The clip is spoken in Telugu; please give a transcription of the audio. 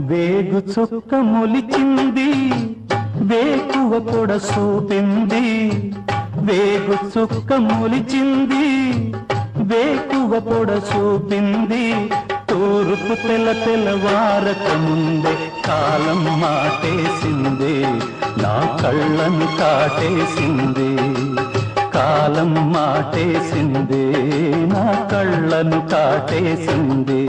వేగు చుక్క మొలిచింది వేకువ కూడా చూపింది వేగు చుక్క మొలిచింది వేకువ కూడా చూపింది తూర్పు తెల తెలవారక ముందే కాలం మాటేసింది నా కళ్ళను కాటేసింది. కాలం మాటేసింది నా కళ్ళను కాటేసింది.